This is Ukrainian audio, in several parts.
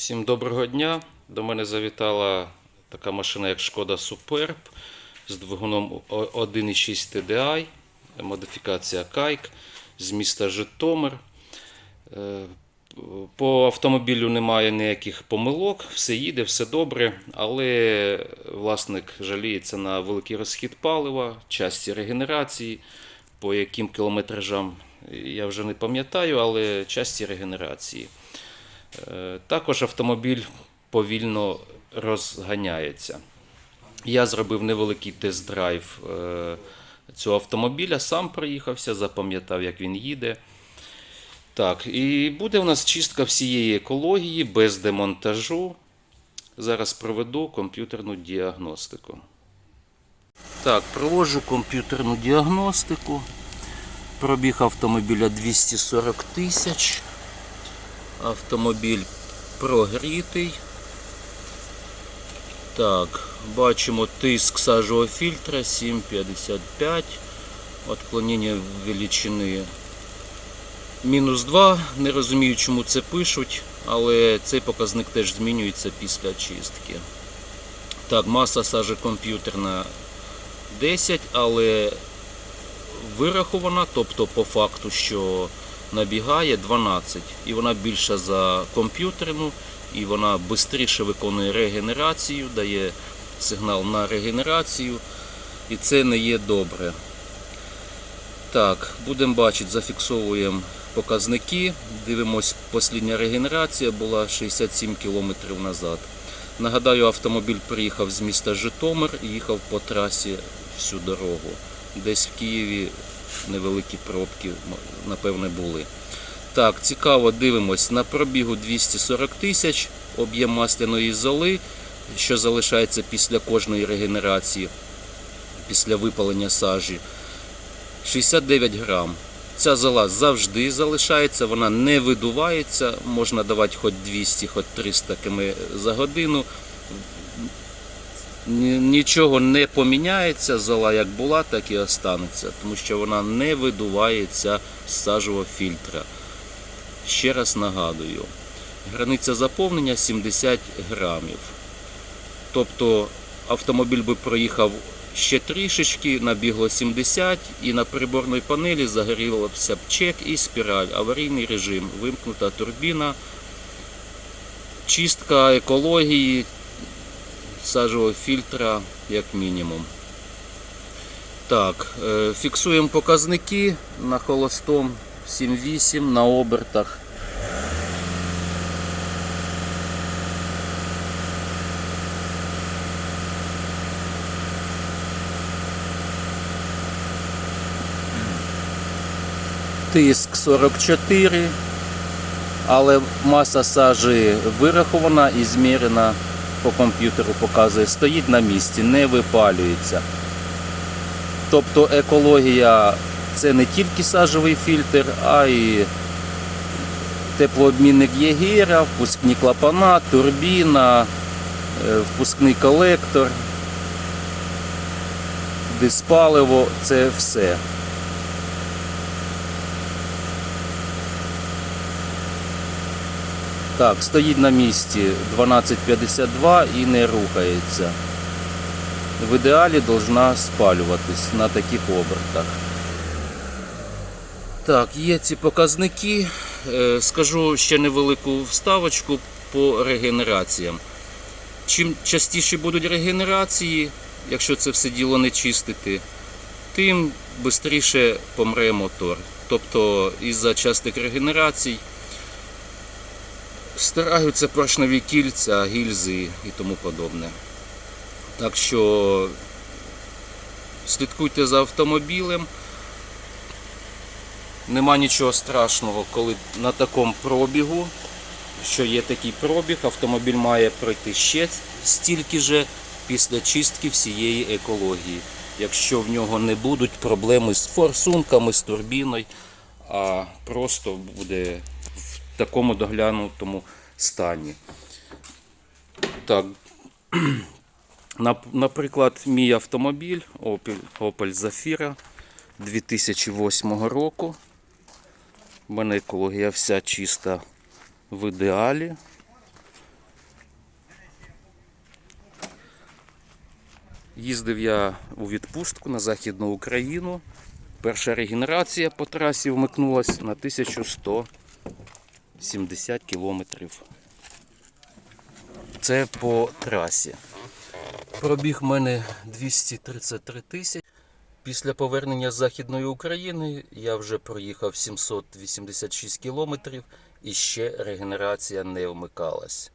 Всім доброго дня. До мене завітала така машина, як Шкода Superb з двигуном 1.6 TDI, модифікація Кайк з міста Житомир. Е, По автомобілю немає ніяких помилок, все їде, все добре, але власник жаліється на великий розхід палива, часті регенерації, по яким кілометражам я вже не пам'ятаю, але часті регенерації. Е, Також автомобіль повільно розганяється. Я зробив невеликий тест-драйв е, цього автомобіля, сам проїхався, запам'ятав, як він їде. Так, і буде у нас чистка всієї екології без демонтажу. Зараз проведу комп'ютерну діагностику. Так, проводжу комп'ютерну діагностику. Пробіг автомобіля 240 тисяч. Автомобіль прогрітий. Так, бачимо тиск сажового фільтра 7,55. Отклонення величини мінус 2. Не розумію, чому це пишуть, але цей показник теж змінюється після чистки. Так, маса сажі комп'ютерна 10, але вирахована, тобто по факту, що набігає 12, і вона більша за комп'ютерну, і вона швидше виконує регенерацію, дає сигнал на регенерацію, і це не є добре. Так, будемо бачити, зафіксовуємо показники. Дивимось, послідня регенерація була 67 км назад. Нагадаю, автомобіль приїхав з міста Житомир і їхав по трасі всю дорогу. Десь в Києві невеликі пробки, напевне, були. Так, цікаво, дивимось. На пробігу 240 тисяч, об'єм масляної золи, що залишається після кожної регенерації, після випалення сажі. 69 грам. Ця зола завжди залишається, вона не видувається, можна давати хоч 200, хоч 300 км за годину. Ні- Нічого не поміняється, зола як була, так і останеться, тому що вона не видувається з сажового фільтра. Ще раз нагадую, границя заповнення 70 грамів. Тобто автомобіль би проїхав ще трішечки, набігло 70 і на приборній панелі загорівся б чек і спіраль, аварійний режим, вимкнута турбіна, чистка екології, сажового фільтра як мінімум. Так, е, фіксуємо показники на холостом 7-8 на обертах. Тиск 44, але маса сажі вирахована і змірена по комп'ютеру показує, стоїть на місці, не випалюється. Тобто екологія це не тільки сажовий фільтр, а й теплообмінник єгера, впускні клапана, турбіна, е, впускний колектор, диспаливо це все. Так, стоїть на місці 12.52 і не рухається. В ідеалі должна спалюватись на таких обертах. Так, є ці показники. Е, Скажу ще невелику вставочку по регенераціям. Чим частіше будуть регенерації, якщо це все діло не чистити, тим швидше помре мотор. Тобто із-за частих регенерацій стараються поршневі кільця, гільзи і тому подобне. Так що слідкуйте за автомобілем. Нема нічого страшного, коли на такому пробігу, що є такий пробіг, автомобіль має пройти ще стільки же після чистки всієї екології. Якщо в нього не будуть проблеми з форсунками, з турбіною, а просто буде такому доглянутому стані. Так, Наприклад, мій автомобіль Opel, Opel Zafira 2008 року. У мене екологія вся чиста в ідеалі. Їздив я у відпустку на Західну Україну. Перша регенерація по трасі вмикнулася на 1100 1170 кілометрів. Це по трасі. Пробіг в мене 233 тисячі. Після повернення з Західної України я вже проїхав 786 кілометрів і ще регенерація не вмикалась.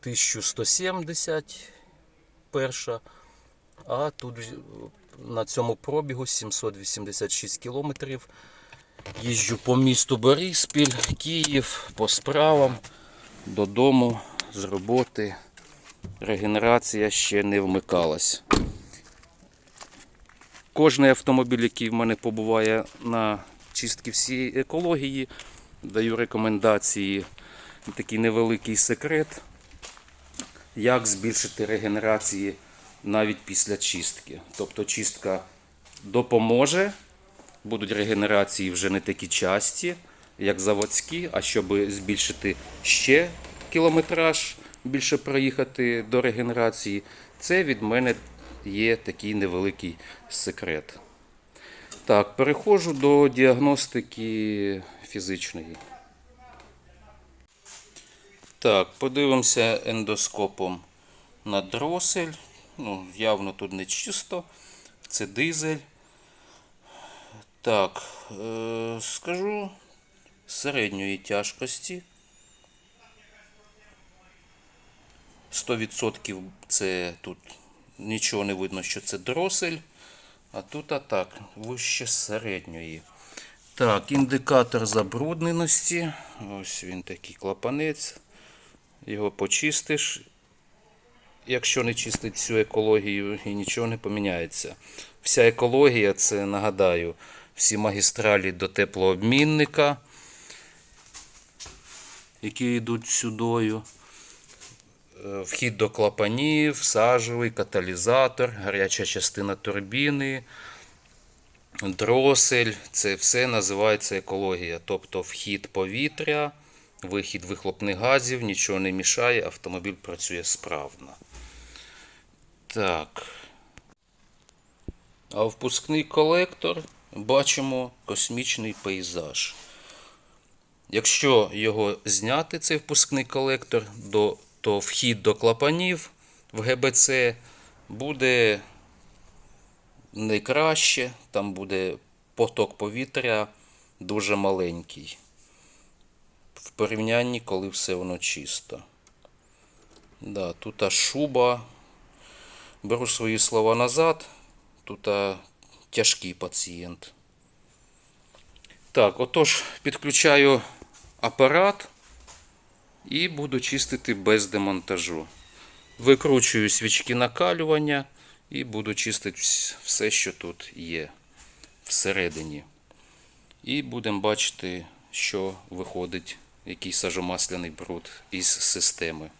1170 перша, а тут на цьому пробігу 786 кілометрів. Їжджу по місту Бориспіль, Київ, по справам, додому, з роботи. Регенерація ще не вмикалась. Кожний автомобіль, який в мене побуває на чистці всієї екології, даю рекомендації. Такий невеликий секрет, як збільшити регенерації навіть після чистки. Тобто чистка допоможе, будуть регенерації вже не такі часті, як заводські, а щоб збільшити ще кілометраж, більше проїхати до регенерації, це від мене є такий невеликий секрет. Так, переходжу до діагностики фізичної. Так, подивимося ендоскопом на дросель. Ну, явно тут не чисто. Це дизель. Так, е- скажу середньої тяжкості. 100% це тут нічого не видно, що це дросель. А тут а так, вище середньої. Так, індикатор забрудненості. Ось він такий клапанець. Його почистиш. Якщо не чистить всю екологію і нічого не поміняється. Вся екологія це нагадаю, всі магістралі до теплообмінника, які йдуть сюдою. Е, Вхід до клапанів, сажевий, каталізатор, гаряча частина турбіни, дросель. Це все називається екологія. Тобто вхід повітря, вихід вихлопних газів, нічого не мішає, автомобіль працює справно. Так. А впускний колектор бачимо космічний пейзаж. Якщо його зняти, цей впускний колектор, то вхід до клапанів в ГБЦ буде найкраще, там буде поток повітря дуже маленький. В порівнянні, коли все воно чисто. Да, тут шуба. Беру свої слова назад. Тут тяжкий пацієнт. Так, отож, підключаю апарат і буду чистити без демонтажу. Викручую свічки накалювання і буду чистити все, що тут є всередині. І будемо бачити, що виходить, який сажомасляний бруд із системи.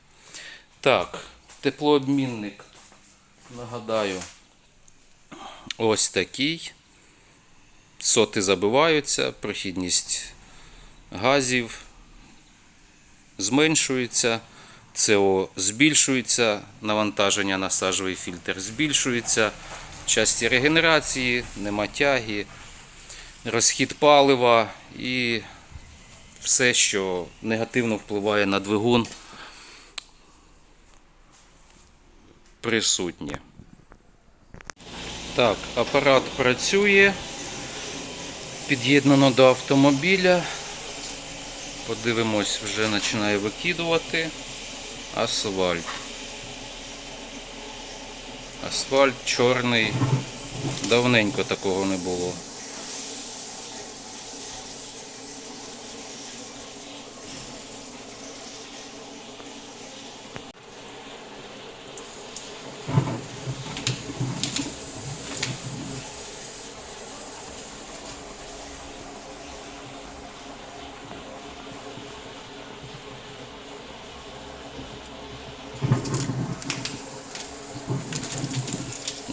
Так, теплообмінник, нагадаю, ось такий. Соти забиваються, прохідність газів зменшується, СО збільшується, навантаження на сажовий фільтр збільшується, часті регенерації, нема тяги, розхід палива і все, що негативно впливає на двигун, присутнє. Так, апарат працює. Під'єднано до автомобіля. Подивимось, вже починає викидувати асфальт. Асфальт чорний. Давненько такого не було.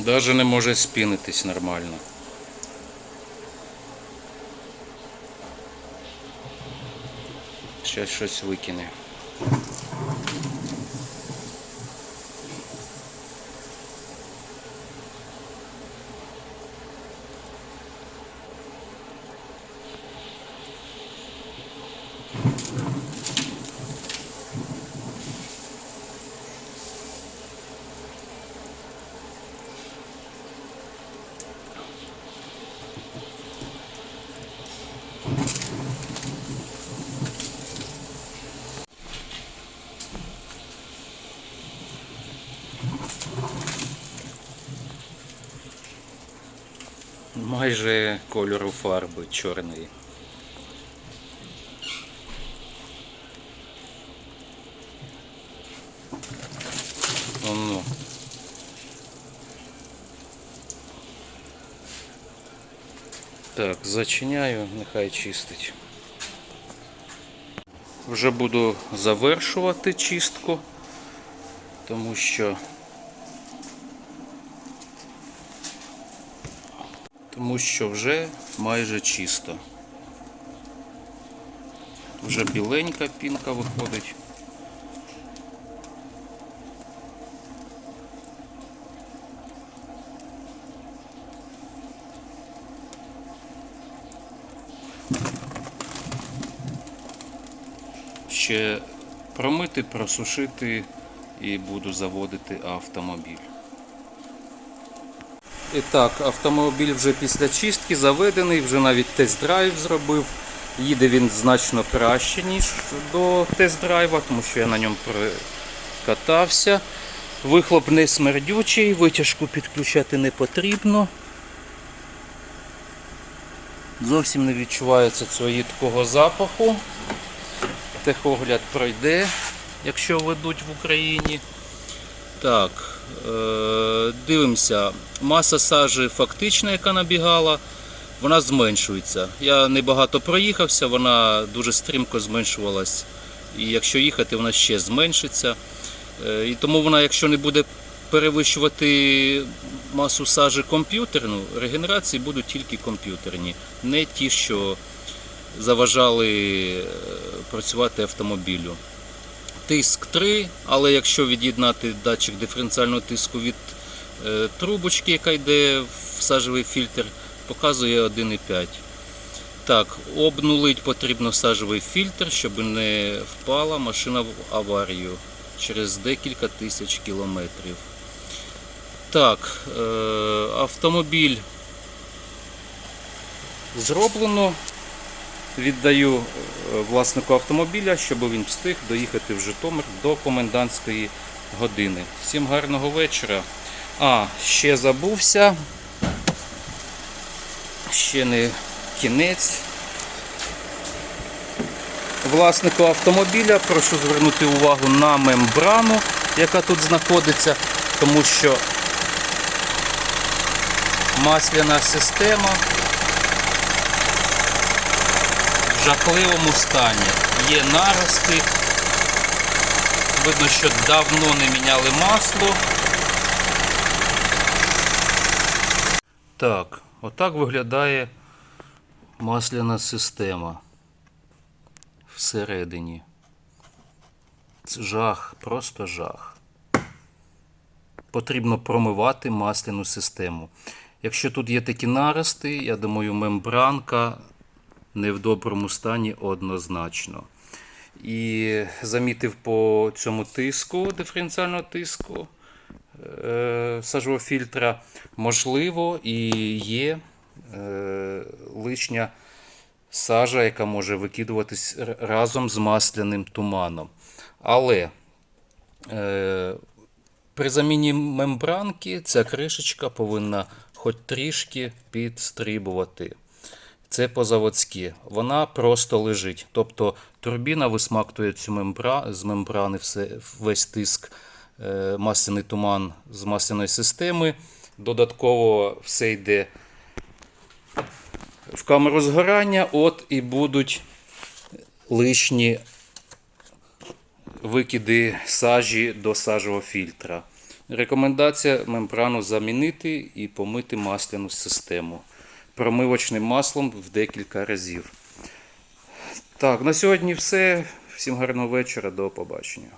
Даже не може спінитись нормально. Ще щось викине. Майже кольору фарби чорної. Воно. Так, зачиняю, нехай чистить. Вже буду завершувати чистку, тому що тому що вже майже чисто. Вже біленька пінка виходить. Ще промити, просушити і буду заводити автомобіль. І так, автомобіль вже після чистки заведений, вже навіть тест-драйв зробив. Їде він значно краще, ніж до тест-драйва, тому що я на ньому прокатався. Вихлоп не смердючий, витяжку підключати не потрібно. Зовсім не відчувається цього їдкого запаху. Техогляд пройде, якщо ведуть в Україні. Так, дивимося. Маса сажі фактична, яка набігала, вона зменшується. Я небагато проїхався, вона дуже стрімко зменшувалась. І якщо їхати, вона ще зменшиться. Е, і тому вона, якщо не буде перевищувати масу сажі комп'ютерну, регенерації будуть тільки комп'ютерні, не ті, що заважали е, працювати автомобілю. Тиск 3, але якщо від'єднати датчик диференціального тиску від е, трубочки, яка йде в сажевий фільтр, показує 1,5. Так, обнулить потрібно сажевий фільтр, щоб не впала машина в аварію через декілька тисяч кілометрів. Так, е, автомобіль зроблено. Віддаю е, власнику автомобіля, щоб він встиг доїхати в Житомир до комендантської години. Всім гарного вечора. А, ще забувся. Ще не кінець. Власнику автомобіля прошу звернути увагу на мембрану, яка тут знаходиться, тому що масляна система в жахливому стані. Є нарости. Видно, що давно не міняли масло. Так, отак виглядає масляна система всередині. Це жах, просто жах. Потрібно промивати масляну систему. Якщо тут є такі нарости, я думаю, мембранка не в доброму стані однозначно. І замітив по цьому тиску, диференціального тиску е, сажового фільтра, можливо, і є е, лишня сажа, яка може викидуватись разом з масляним туманом. Але е, при заміні мембранки ця кришечка повинна хоч трішки підстрибувати. Це по-заводськи. Вона просто лежить. Тобто турбіна висмактує цю мембра... з мембрани все, весь тиск, е, масляний туман з масляної системи. Додатково все йде в камеру згорання, от і будуть лишні викиди сажі до сажового фільтра. Рекомендація мембрану замінити і помити масляну систему промивочним маслом в декілька разів. Так, на сьогодні все. Всім гарного вечора, до побачення.